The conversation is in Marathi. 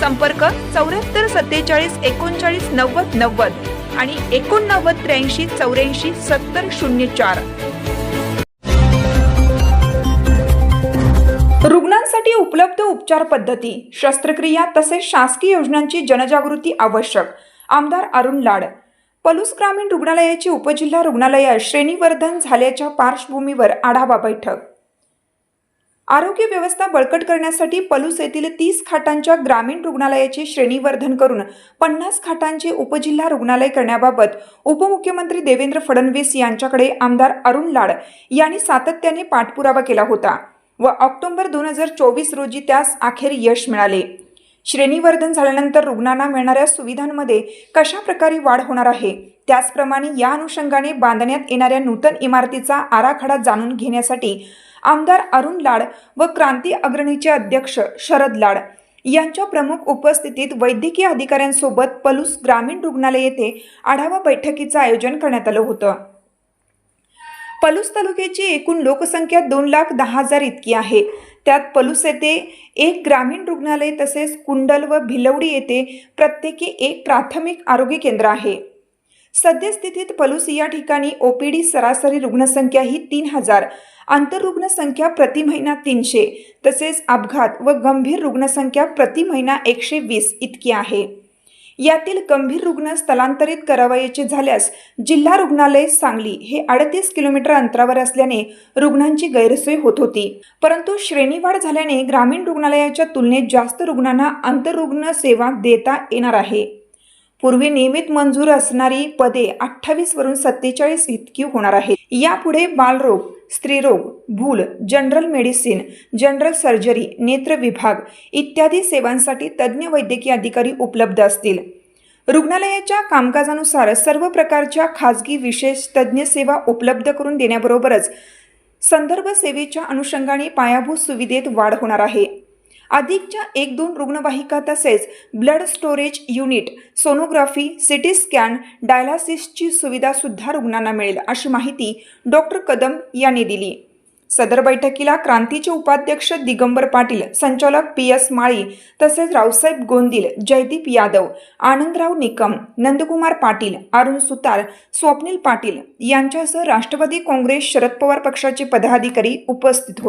संपर्क चौऱ्याहत्तर सत्तेचाळीस एकोणचाळीस नव्वद नव्वद आणि एकोणनव्वद त्र्याऐंशी चौऱ्याऐंशी सत्तर शून्य चार. रुग्णांसाठी उपलब्ध उपचार पद्धती शस्त्रक्रिया तसेच शासकीय योजनांची जनजागृती आवश्यक. आमदार अरुण लाड. पलूस ग्रामीण रुग्णालयाची उपजिल्हा रुग्णालयात श्रेणीवर्धन झाल्याच्या पार्श्वभूमीवर आढावा बैठक. आरोग्य व्यवस्था बळकट करण्यासाठी पलूस येथील तीस खाटांच्या ग्रामीण रुग्णालयाचे श्रेणीवर्धन करून पन्नास खाटांचे उपजिल्हा रुग्णालय करण्याबाबत उपमुख्यमंत्री देवेंद्र फडणवीस यांच्याकडे आमदार अरुण लाड यांनी सातत्याने पाठपुरावा केला होता व ऑक्टोबर दोन हजार चोवीस रोजी त्यास अखेर यश मिळाले. श्रेणीवर्धन झाल्यानंतर रुग्णांना मिळणाऱ्या सुविधांमध्ये कशा प्रकारे वाढ होणार आहे? त्याचप्रमाणे या अनुषंगाने बांधण्यात येणाऱ्या नूतन इमारतीचा आराखडा जाणून घेण्यासाठी आमदार अरुण लाड व क्रांती अग्रणीचे अध्यक्ष शरद लाड यांच्या प्रमुख उपस्थितीत वैद्यकीय अधिकाऱ्यांसोबत पलूस ग्रामीण रुग्णालय येथे आढावा बैठकीचं आयोजन करण्यात आलं होतं. पलूस तालुक्याची एकूण लोकसंख्या दोन लाख दहा हजार इतकी आहे. त्यात पलूस येथे एक ग्रामीण रुग्णालय तसेच कुंडल व भिलवडी येथे प्रत्येकी एक प्राथमिक आरोग्य केंद्र आहे. सद्यस्थितीत पलूस या ठिकाणी ओपीडी सरासरी रुग्णसंख्या ही तीन हजार आंतररुग्णसंख्या प्रति महिना तीनशे तसेच अपघात व गंभीर रुग्णसंख्या प्रति महिना एकशे वीस इतकी आहे. यातील गंभीर रुग्ण स्थलांतरित करावयाचे झाल्यास जिल्हा रुग्णालय सांगली हे अडतीस किलोमीटर अंतरावर असल्याने रुग्णांची गैरसोय होत होती. परंतु श्रेणीवाढ झाल्याने ग्रामीण रुग्णालयाच्या तुलनेत जास्त रुग्णांना आंतररुग्ण सेवा देता येणार आहे. पूर्वी नियमित मंजूर असणारी पदे अठ्ठावीस वरून सत्तेचाळीस इतकी होणार आहे यापुढे बालरोग स्त्रीरोग भूल जनरल मेडिसिन जनरल सर्जरी नेत्र विभाग इत्यादी सेवांसाठी तज्ज्ञ वैद्यकीय अधिकारी उपलब्ध असतील. रुग्णालयाच्या कामकाजानुसार सर्व प्रकारच्या खाजगी विशेष तज्ज्ञ सेवा उपलब्ध करून देण्याबरोबरच संदर्भ सेवेच्या अनुषंगाने पायाभूत सुविधेत वाढ होणार आहे. अधिकच्या एक दोन रुग्णवाहिका तसेच blood storage unit sonography CT scan डायलासिसची सुविधा सुद्धा रुग्णांना मिळेल अशी माहिती डॉक्टर कदम यांनी दिली. सदर बैठकीला क्रांतीचे उपाध्यक्ष दिगंबर पाटील संचालक पी एस माळी तसेच रावसाहेब गोंदिल जयदीप यादव आनंदराव निकम नंदकुमार पाटील अरुण सुतार स्वप्नील पाटील यांच्यासह राष्ट्रवादी काँग्रेस शरद पवार पक्षाचे पदाधिकारी उपस्थित होते.